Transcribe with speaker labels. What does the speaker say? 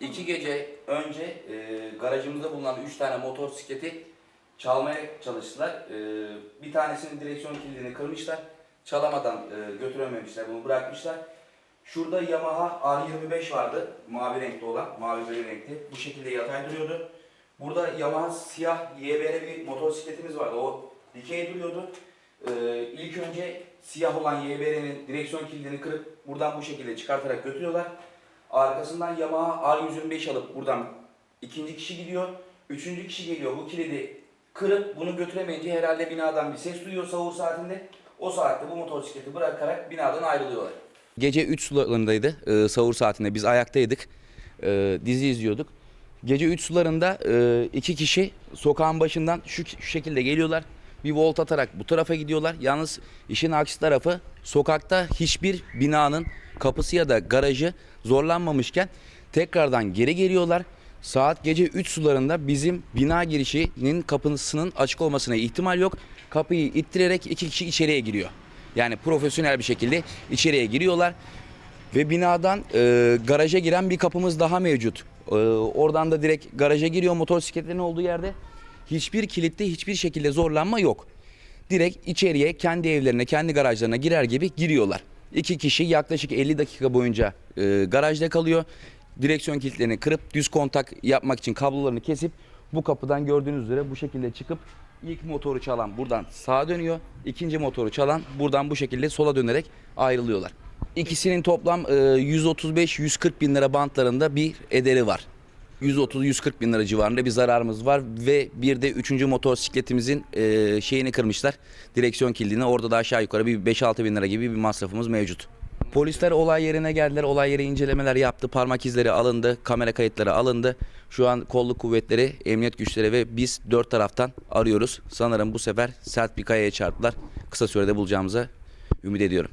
Speaker 1: İki gece önce e, garajımızda bulunan üç tane motosikleti çalmaya çalıştılar. E, bir tanesinin direksiyon kilidini kırmışlar. Çalamadan e, götürememişler, bunu bırakmışlar. Şurada Yamaha R25 vardı, mavi renkli olan, mavi böyle renkli. Bu şekilde yatay duruyordu. Burada Yamaha siyah YBR bir motosikletimiz vardı, o dikey duruyordu. E, ilk önce siyah olan YBR'nin direksiyon kilidini kırıp buradan bu şekilde çıkartarak götürüyorlar. Arkasından Yamaha R125 alıp buradan ikinci kişi gidiyor. Üçüncü kişi geliyor bu kilidi kırıp bunu götüremeyince herhalde binadan bir ses duyuyor sahur saatinde. O saatte bu motosikleti bırakarak binadan ayrılıyorlar. Gece 3 sularındaydı e, sahur saatinde biz ayaktaydık e, dizi izliyorduk. Gece 3 sularında e, iki kişi sokağın başından şu, şu şekilde geliyorlar. Bir volt atarak bu tarafa gidiyorlar. Yalnız işin aksi tarafı sokakta hiçbir binanın kapısı ya da garajı zorlanmamışken tekrardan geri geliyorlar. Saat gece 3 sularında bizim bina girişinin kapısının açık olmasına ihtimal yok. Kapıyı ittirerek iki kişi içeriye giriyor. Yani profesyonel bir şekilde içeriye giriyorlar. Ve binadan e, garaja giren bir kapımız daha mevcut. E, oradan da direkt garaja giriyor motosikletlerin olduğu yerde. Hiçbir kilitte hiçbir şekilde zorlanma yok. Direkt içeriye kendi evlerine, kendi garajlarına girer gibi giriyorlar. İki kişi yaklaşık 50 dakika boyunca e, garajda kalıyor. Direksiyon kilitlerini kırıp düz kontak yapmak için kablolarını kesip bu kapıdan gördüğünüz üzere bu şekilde çıkıp ilk motoru çalan buradan sağa dönüyor. ikinci motoru çalan buradan bu şekilde sola dönerek ayrılıyorlar. İkisinin toplam e, 135-140 bin lira bantlarında bir ederi var. 130-140 bin lira civarında bir zararımız var ve bir de üçüncü motosikletimizin e, şeyini kırmışlar. Direksiyon kilidini orada da aşağı yukarı bir 5-6 bin lira gibi bir masrafımız mevcut. Polisler olay yerine geldiler. Olay yeri incelemeler yaptı. Parmak izleri alındı. Kamera kayıtları alındı. Şu an kolluk kuvvetleri, emniyet güçleri ve biz dört taraftan arıyoruz. Sanırım bu sefer sert bir kayaya çarptılar. Kısa sürede bulacağımıza ümit ediyorum.